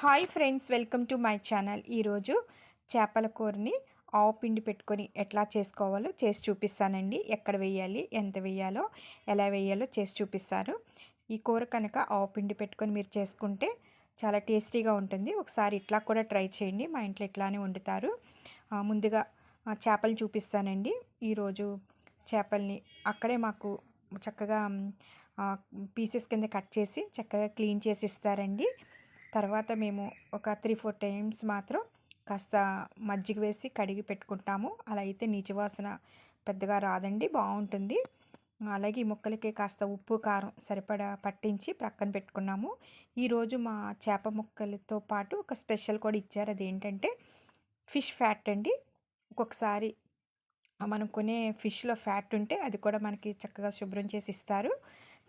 Hi friends welcome to my channel. ఈరోజు చేపల కూరని ఆవు పిండి పెట్టుకొని ఎట్లా చేసుకోవాలో చేసి చూపిస్తానండి. ఎక్కడ వేయాలి ఎంత వేయాలో ఎలా వేయాలో చేసి చూపిస్తారు. ఈ కూర కనుక ఆవు పిండి పెట్టుకొని మీరు చేసుకుంటే చాలా టేస్టీగా ఉంటుంది. ఒకసారి ఇట్లా కూడా ట్రై చేయండి. మా ఇంట్లో ఇట్లానే వండుతారు. ముందుగా చేపలు చూపిస్తానండి. ఈరోజు చేపల్ని అక్కడే మాకు చక్కగా పీసెస్ కింద కట్ చేసి చక్కగా క్లీన్ చేసి ఇస్తారండి. తర్వాత మేము ఒక త్రీ ఫోర్ టైమ్స్ మాత్రం కాస్త మజ్జిగ వేసి కడిగి పెట్టుకుంటాము. అలా అయితే నీచువాసన పెద్దగా రాదండి బాగుంటుంది. అలాగే ఈ ముక్కలకి కాస్త ఉప్పు కారం సరిపడా పట్టించి ప్రక్కన పెట్టుకున్నాము. ఈరోజు మా చేప ముక్కలతో పాటు ఒక స్పెషల్ కూడా ఇచ్చారు. అదేంటంటే ఫిష్ ఫ్యాట్ అండి. ఒక్కొక్కసారి మనం కొనే ఫిష్లో ఫ్యాట్ ఉంటే అది కూడా మనకి చక్కగా శుభ్రం చేసి ఇస్తారు.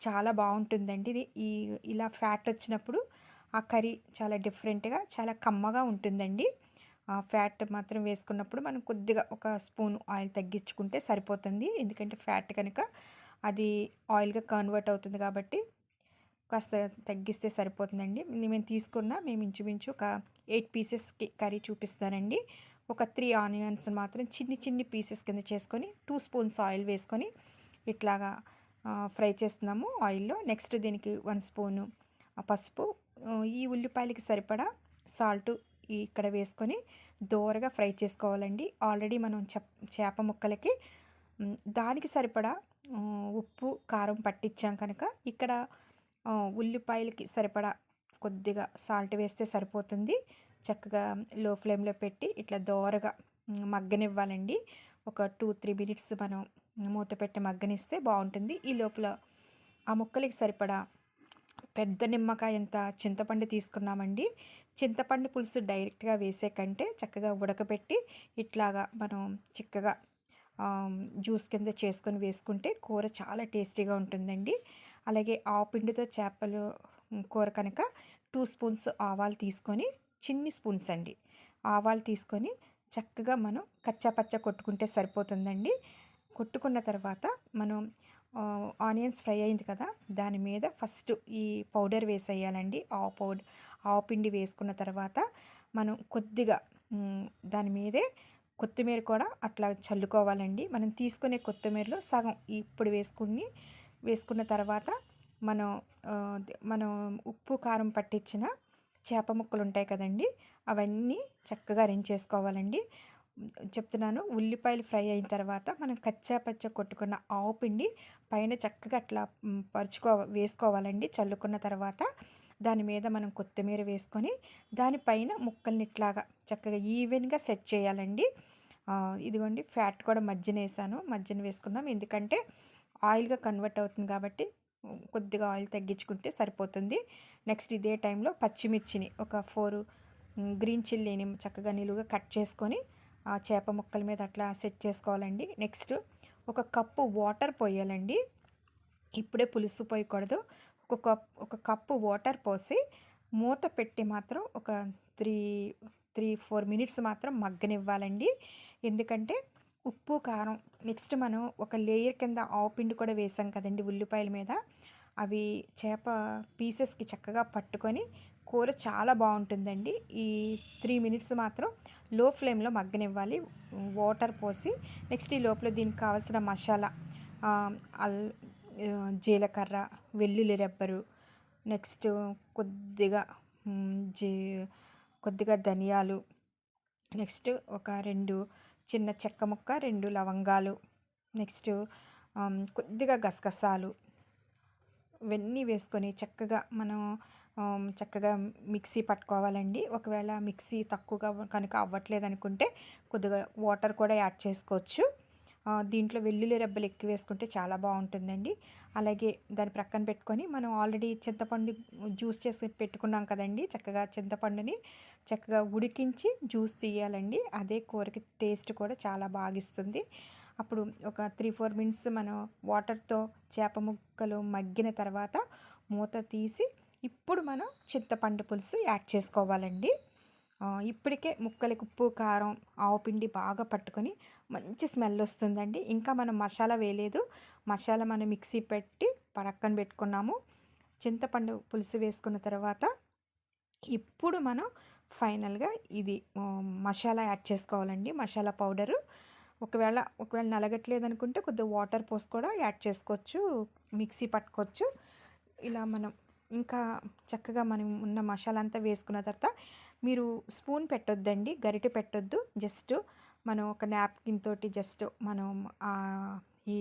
చాలా బాగుంటుందండి ఇది. ఈ ఇలా ఫ్యాట్ వచ్చినప్పుడు ఆ కర్రీ చాలా డిఫరెంట్గా చాలా కమ్మగా ఉంటుందండి. ఆ ఫ్యాట్ మాత్రం వేసుకున్నప్పుడు మనం కొద్దిగా ఒక స్పూన్ ఆయిల్ తగ్గించుకుంటే సరిపోతుంది. ఎందుకంటే ఫ్యాట్ కనుక అది ఆయిల్గా కన్వర్ట్ అవుతుంది కాబట్టి కాస్త తగ్గిస్తే సరిపోతుందండి. మేము తీసుకున్న మేము ఇంచుమించు ఒక ఎయిట్ పీసెస్కి కర్రీ చూపిస్తానండి ఒక త్రీ ఆనియన్స్ మాత్రం చిన్ని చిన్ని పీసెస్ కింద చేసుకొని టూ స్పూన్స్ ఆయిల్ వేసుకొని ఇట్లాగా ఫ్రై చేస్తున్నాము ఆయిల్లో. నెక్స్ట్ దీనికి వన్ స్పూను పసుపు ఈ ఉల్లిపాయలకి సరిపడా సాల్ట్ ఇక్కడ వేసుకొని దోరగా ఫ్రై చేసుకోవాలండి. ఆల్రెడీ మనం చేప ముక్కలకి దానికి సరిపడా ఉప్పు కారం పట్టించాం కనుక ఇక్కడ ఉల్లిపాయలకి సరిపడా కొద్దిగా సాల్ట్ వేస్తే సరిపోతుంది. చక్కగా లో ఫ్లేమ్లో పెట్టి ఇట్లా దోరగా మగ్గనివ్వాలండి. ఒక టూ త్రీ మినిట్స్ మనం మూత పెట్టి మగ్గనిస్తే బాగుంటుంది. ఈ లోపల ఆ ముక్కలకి సరిపడా పెద్ద నిమ్మకాయ ఎంత చింతపండు తీసుకున్నామండి. చింతపండు పులుసు డైరెక్ట్గా వేసే కంటే చక్కగా ఉడకబెట్టి ఇట్లాగా మనం చిక్కగా జ్యూస్ కింద చేసుకొని వేసుకుంటే కూర చాలా టేస్టీగా ఉంటుందండి. అలాగే ఆవు పిండితో చేపలు కూర కనుక టూ స్పూన్స్ ఆవాలు తీసుకొని చిన్ని స్పూన్స్ అండి. ఆవాలు తీసుకొని చక్కగా మనం కచ్చాపచ్చ కొట్టుకుంటే సరిపోతుందండి. కొట్టుకున్న తర్వాత మనం ఆనియన్స్ ఫ్రై అయింది కదా దాని మీద ఫస్ట్ ఈ పౌడర్ వేసేయాలండి. ఆవు పౌడర్ ఆవు పిండి వేసుకున్న తర్వాత మనం కొద్దిగా దాని మీదే కొత్తిమీర కూడా అట్లా చల్లుకోవాలండి. మనం తీసుకునే కొత్తిమీరలో సగం ఇప్పుడు వేసుకుని వేసుకున్న తర్వాత మనం మనం ఉప్పు కారం పట్టించిన చేప ముక్కలు ఉంటాయి కదండి అవన్నీ చక్కగా రెంచేసుకోవాలండి. చెప్తున్నాను. ఉల్లిపాయలు ఫ్రై అయిన తర్వాత మనం కచ్చా పచ్చ కొట్టుకున్న ఆవు పిండి పైన చక్కగా అట్లా పరుచుకో వేసుకోవాలండి. చల్లుకున్న తర్వాత దాని మీద మనం కొత్తిమీర వేసుకొని దానిపైన ముక్కల్ని ఇట్లాగా చక్కగా ఈవెన్గా సెట్ చేయాలండి. ఇదిగోండి ఫ్యాట్ కూడా మజ్జిన వేసాను. మజ్జిన వేసుకుందాం. ఎందుకంటే ఆయిల్గా కన్వర్ట్ అవుతుంది కాబట్టి కొద్దిగా ఆయిల్ తగ్గించుకుంటే సరిపోతుంది. నెక్స్ట్ ఇదే టైంలో పచ్చిమిర్చిని ఒక ఫోర్ గ్రీన్ చిల్లీని చక్కగా నిలువుగా కట్ చేసుకొని ఆ చేప ముక్కల మీద అట్లా సెట్ చేసుకోవాలండి. నెక్స్ట్ ఒక కప్పు వాటర్ పోయాలండి. ఇప్పుడే పులుసు పోయకూడదు. ఒక కప్ ఒక కప్పు వాటర్ పోసి మూత పెట్టి మాత్రం ఒక త్రీ త్రీ ఫోర్ మినిట్స్ మాత్రం మగ్గనివ్వాలండి. ఎందుకంటే ఉప్పు కారం నెక్స్ట్ మనం ఒక లేయర్ కింద ఆవు పిండి కూడా వేసాం కదండి ఉల్లిపాయల మీద. అవి చేప పీసెస్కి చక్కగా పట్టుకొని కూర చాలా బాగుంటుందండి. ఈ త్రీ మినిట్స్ మాత్రం లో ఫ్లేమ్లో మగ్గనివ్వాలి. వాటర్ పోసి నెక్స్ట్ ఈ లోపల దీనికి కావాల్సిన మసాలా అల్ జీలకర్ర వెల్లుల్లి రెబ్బరు నెక్స్ట్ కొద్దిగా జీ కొద్దిగా ధనియాలు నెక్స్ట్ ఒక రెండు చిన్న చెక్క ముక్క రెండు లవంగాలు నెక్స్ట్ కొద్దిగా గసగసాలు ఇవన్నీ వేసుకొని చక్కగా మనం చక్కగా మిక్సీ పట్టుకోవాలండి. ఒకవేళ మిక్సీ తక్కువగా కనుక అవ్వట్లేదు అనుకుంటే కొద్దిగా వాటర్ కూడా యాడ్ చేసుకోవచ్చు. దీంట్లో వెల్లుల్లి రెబ్బలు ఎక్కువ వేసుకుంటే చాలా బాగుంటుందండి. అలాగే దాని ప్రక్కన పెట్టుకొని మనం ఆల్రెడీ చింతపండు జ్యూస్ చేసి పెట్టుకున్నాం కదండి. చక్కగా చింతపండుని చక్కగా ఉడికించి జ్యూస్ తీయాలండి. అదే కూరకి టేస్ట్ కూడా చాలా బాగిస్తుంది. అప్పుడు ఒక త్రీ ఫోర్ మినిట్స్ మనం వాటర్తో చేప ముక్కలు మగ్గిన తర్వాత మూత తీసి ఇప్పుడు మనం చింతపండు పులుసు యాడ్ చేసుకోవాలండి. ఇప్పటికే ముక్కలకి ఉప్పు కారం ఆవు పిండి బాగా పట్టుకొని మంచి స్మెల్ వస్తుందండి. ఇంకా మనం మసాలా వేయలేదు. మసాలా మనం మిక్సీ పెట్టి పక్కన పెట్టుకున్నాము. చింతపండు పులుసు వేసుకున్న తర్వాత ఇప్పుడు మనం ఫైనల్గా ఇది మసాలా యాడ్ చేసుకోవాలండి. మసాలా పౌడరు. ఒకవేళ ఒకవేళ నలగట్లేదు అనుకుంటే కొద్దిగా వాటర్ పోసి కూడా యాడ్ చేసుకోవచ్చు. మిక్సీ పట్టుకోవచ్చు. ఇలా మనం ఇంకా చక్కగా మనం ఉన్న మసాలా అంతా వేసుకున్న తర్వాత మీరు స్పూన్ పెట్టొద్దండి గరిటె పెట్టొద్దు జస్ట్ మనం ఒక నాప్కిన్ తోటి జస్ట్ మనం ఈ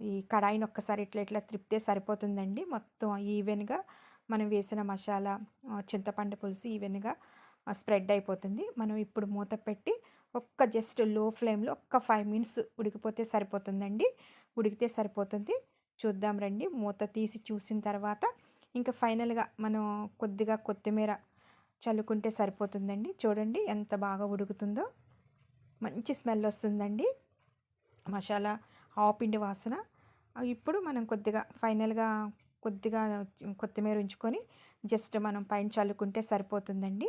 ఈ కడాయిని ఒక్కసారి ఇట్లా ఇట్లా త్రిప్తే సరిపోతుందండి. మొత్తం ఈవెన్గా మనం వేసిన మసాలా చింతపండు పులుసు ఈవెన్గా స్ప్రెడ్ అయిపోతుంది. మనం ఇప్పుడు మూత పెట్టి ఒక్క జస్ట్లో ఫ్లేమ్లో ఒక్క ఫైవ్ మినిట్స్ ఉడికిపోతే సరిపోతుందండి. ఉడికితే సరిపోతుంది. చూద్దాం రండి. మూత తీసి చూసిన తర్వాత ఇంకా ఫైనల్గా మనం కొద్దిగా కొత్తిమీర చల్లుకుంటే సరిపోతుందండి. చూడండి ఎంత బాగా ఉడుకుతుందో. మంచి స్మెల్ వస్తుందండి. మసాలా ఆవపిండి వాసన. ఇప్పుడు మనం కొద్దిగా ఫైనల్గా కొద్దిగా కొత్తిమీర ఉంచుకొని జస్ట్ మనం పైన చల్లుకుంటే సరిపోతుందండి.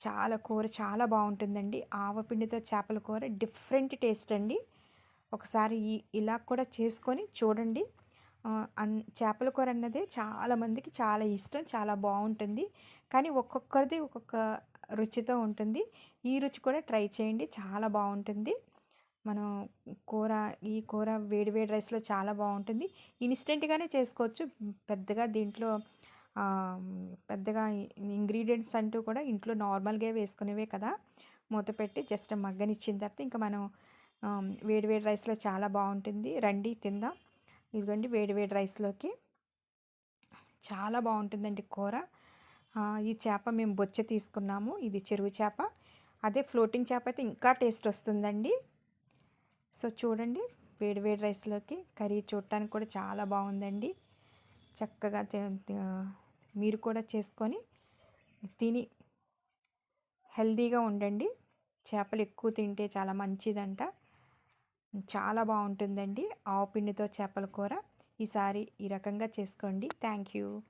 చాలా కూర చాలా బాగుంటుందండి. ఆవపిండితో చేపల కూర డిఫరెంట్ టేస్ట్ అండి. ఒకసారి ఇలా కూడా చేసుకొని చూడండి. చేపల కూర అన్నదే చాలామందికి చాలా ఇష్టం చాలా బాగుంటుంది కానీ ఒక్కొక్కరిది ఒక్కొక్క రుచితో ఉంటుంది. ఈ రుచి కూడా ట్రై చేయండి చాలా బాగుంటుంది మనం కూర ఈ కూర వేడి వేడి రైస్లో చాలా బాగుంటుంది ఇన్స్టెంట్గానే చేసుకోవచ్చు. పెద్దగా దీంట్లో పెద్దగా ఇంగ్రీడియంట్స్ అంటూ కూడా ఇంట్లో నార్మల్గా వేసుకునేవే కదా. మూత పెట్టి జస్ట్ మగ్గనిచ్చిన తర్వాత ఇంకా మనం వేడి వేడి రైస్లో చాలా బాగుంటుంది రండి తిందాం. ఇదిగోండి వేడి వేడి రైస్లోకి. చాలా బాగుంటుందండి కూర. ఈ చేప మేము బొచ్చ తీసుకున్నాము. ఇది చెరువు చేప. అదే ఫ్లోటింగ్ చేప అయితే ఇంకా టేస్ట్ వస్తుందండి. సో చూడండి వేడి వేడి రైస్లోకి కర్రీ చూడటానికి కూడా చాలా బాగుందండి చక్కగా మీరు కూడా చేసుకొని తిని హెల్దీగా ఉండండి. చేపలు ఎక్కువ తింటే చాలా మంచిదంట. చాలా బాగుంటుందండి. ఆవు పిండితో చేపల కూర. ఈసారి ఈ రకంగా చేసుకోండి. Thank you